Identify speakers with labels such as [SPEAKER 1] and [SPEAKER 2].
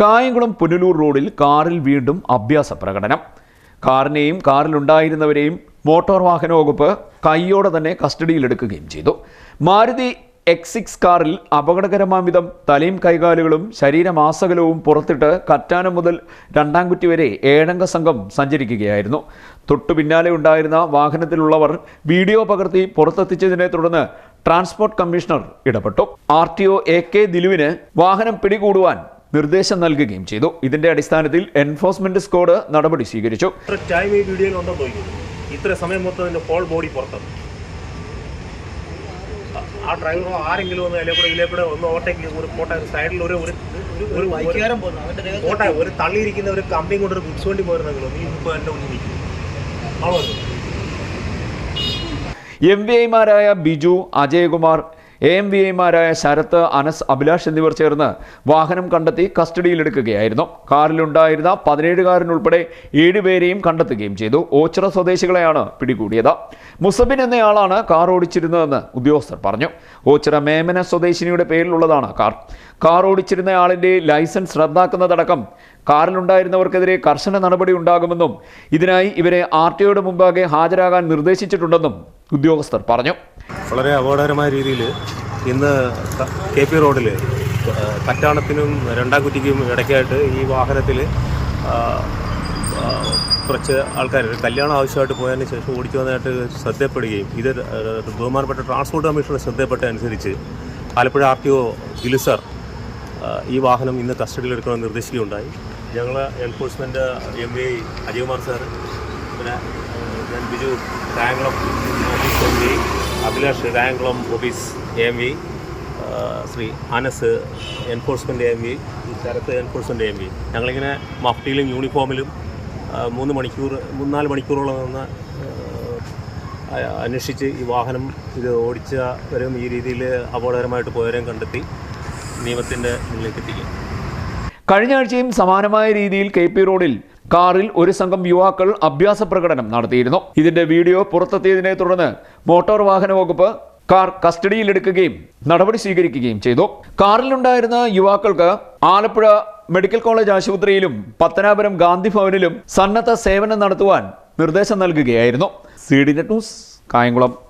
[SPEAKER 1] കായംകുളം പുനലൂർ റോഡിൽ കാറിൽ വീണ്ടും അഭ്യാസ പ്രകടനം. കാറിനെയും കാറിലുണ്ടായിരുന്നവരെയും മോട്ടോർ വാഹന വകുപ്പ് കൈയോടെ തന്നെ കസ്റ്റഡിയിലെടുക്കുകയും ചെയ്തു. മാരുതി എക്സ് സിക്സ് കാറിൽ അപകടകരമാം വിധം തലയും കൈകാലുകളും ശരീരമാസകലവും പുറത്തിട്ട് കറ്റാനം മുതൽ രണ്ടാംകുറ്റി വരെ ഏഴംഗ സംഘം സഞ്ചരിക്കുകയായിരുന്നു. തൊട്ടു പിന്നാലെ ഉണ്ടായിരുന്ന വാഹനത്തിലുള്ളവർ വീഡിയോ പകർത്തി പുറത്തെത്തിച്ചതിനെ തുടർന്ന് ട്രാൻസ്പോർട്ട് കമ്മീഷണർ ഇടപെട്ടു. R T O A K ദിലുവിന് വാഹനം പിടികൂടുവാൻ നിർദ്ദേശം നൽകുകയും ചെയ്തു. ഇതിന്റെ അടിസ്ഥാനത്തിൽ എൻഫോഴ്സ്മെന്റ് സ്ക്വാഡ് നടപടി സ്വീകരിച്ചു.
[SPEAKER 2] ഇത്ര ടൈം ഈ വീഡിയോയിൽ ഉണ്ടോ നോക്കിയത് ഇത്ര സമയം മൊത്തം ഹോൾ ബോഡി പുറത്താണ് ആ- ഡ്രൈവറോ ആരെങ്കിലും ഒന്ന് അതിലെ കൂടെ ഇതിലെ കൂടെ ഒന്ന് ഓവർടേക്ക് ഒരു പോട്ടെ സൈഡിൽ ഒരു ഒരു ഒരു- ഒരു തള്ളിയിരിക്കുന്ന ഒരു കമ്പിയും കൊണ്ട് ഒരു ഗുഡ്സ് വണ്ടി പോയിരുന്നെങ്കിലും നീ ഇപ്പോൾ എന്റെ മുന്നിൽ നിൽക്കും. ആണോ
[SPEAKER 1] എം വി ഐമാരായ Biju Ajayakumar A M V ഐമാരായ ശരത്ത് അനസ് അഭിലാഷ് എന്നിവർ ചേർന്ന് വാഹനം കണ്ടെത്തി കസ്റ്റഡിയിലെടുക്കുകയായിരുന്നു. കാറിലുണ്ടായിരുന്ന പതിനേഴുകാരനുൾപ്പെടെ ഏഴുപേരെയും കണ്ടെത്തുകയും ചെയ്തു. ഓച്ചിറ സ്വദേശികളെയാണ് പിടികൂടിയത്. മുസബിൻ എന്നയാളാണ് കാർ ഓടിച്ചിരുന്നതെന്ന് ഉദ്യോഗസ്ഥർ പറഞ്ഞു. ഓച്ചിറ മേമന സ്വദേശിനിയുടെ പേരിലുള്ളതാണ് കാർ. കാർ ഓടിച്ചിരുന്നയാളിന്റെ ലൈസൻസ് റദ്ദാക്കുന്നതടക്കം കാറിലുണ്ടായിരുന്നവർക്കെതിരെ കർശന നടപടി ഉണ്ടാകുമെന്നും ഇതിനായി ഇവരെ ആർ ടി മുമ്പാകെ ഹാജരാകാൻ നിർദ്ദേശിച്ചിട്ടുണ്ടെന്നും ഉദ്യോഗസ്ഥർ പറഞ്ഞു.
[SPEAKER 2] വളരെ അപകടകരമായ രീതിയിൽ ഇന്ന് ക- പി റോഡിൽ കറ്റാണത്തിനും രണ്ടാം കുറ്റിക്കും ഇടയ്ക്കായിട്ട് ഈ വാഹനത്തിൽ കുറച്ച് ആൾക്കാർ കല്യാണം ആവശ്യമായിട്ട് പോയതിന് ശേഷം ഓടിച്ചു വന്നതായിട്ട് ശ്രദ്ധപ്പെടുകയും ഇത് ബഹുമാനപ്പെട്ട ട്രാൻസ്പോർട്ട് കമ്മീഷണർ ശ്രദ്ധപ്പെട്ട അനുസരിച്ച് ആലപ്പുഴ ആർ ടി ഒ ഗിലിസർ ഈ വാഹനം ഇന്ന് കസ്റ്റഡിയിലെടുക്കണമെന്ന് നിർദ്ദേശിക്കുകയുണ്ടായി. ഞങ്ങൾ enforcement M V Ajaykumar sir പിന്നെ ഞാൻ Biju Kayamkulam office M V Abhilash Kayamkulam office M V Shri Anas enforcement M V Sarath enforcement M V. ഞങ്ങളിങ്ങനെ മഫ്റ്റിയിലും യൂണിഫോമിലും മൂന്ന് മണിക്കൂർ മൂന്നാൽ മണിക്കൂറോളം നിന്ന് അന്വേഷിച്ച് ഈ വാഹനം ഇത് ഓടിച്ചവരും ഈ രീതിയിൽ അപകടകരമായിട്ട് പോയവരെയും കണ്ടെത്തി നിയമത്തിന്റെ മുന്നിലേക്ക് എത്തിക്കും
[SPEAKER 1] കഴിഞ്ഞ ആഴ്ചയും സമാനമായ രീതിയിൽ കെ പി റോഡിൽ കാറിൽ ഒരു സംഘം യുവാക്കൾ അഭ്യാസ പ്രകടനം നടത്തിയിരുന്നു. ഇതിന്റെ വീഡിയോ പുറത്തെത്തിയതിനെ തുടർന്ന് മോട്ടോർ വാഹന വകുപ്പ് കാർ കസ്റ്റഡിയിലെടുക്കുകയും നടപടി സ്വീകരിക്കുകയും ചെയ്തു. കാറിലുണ്ടായിരുന്ന യുവാക്കൾക്ക് ആലപ്പുഴ മെഡിക്കൽ കോളേജ് ആശുപത്രിയിലും പത്തനാപുരം ഗാന്ധി ഭവനിലും സന്നദ്ധ സേവനം നടത്തുവാൻ നിർദ്ദേശം നൽകുകയായിരുന്നു. C D news Kayamkulam.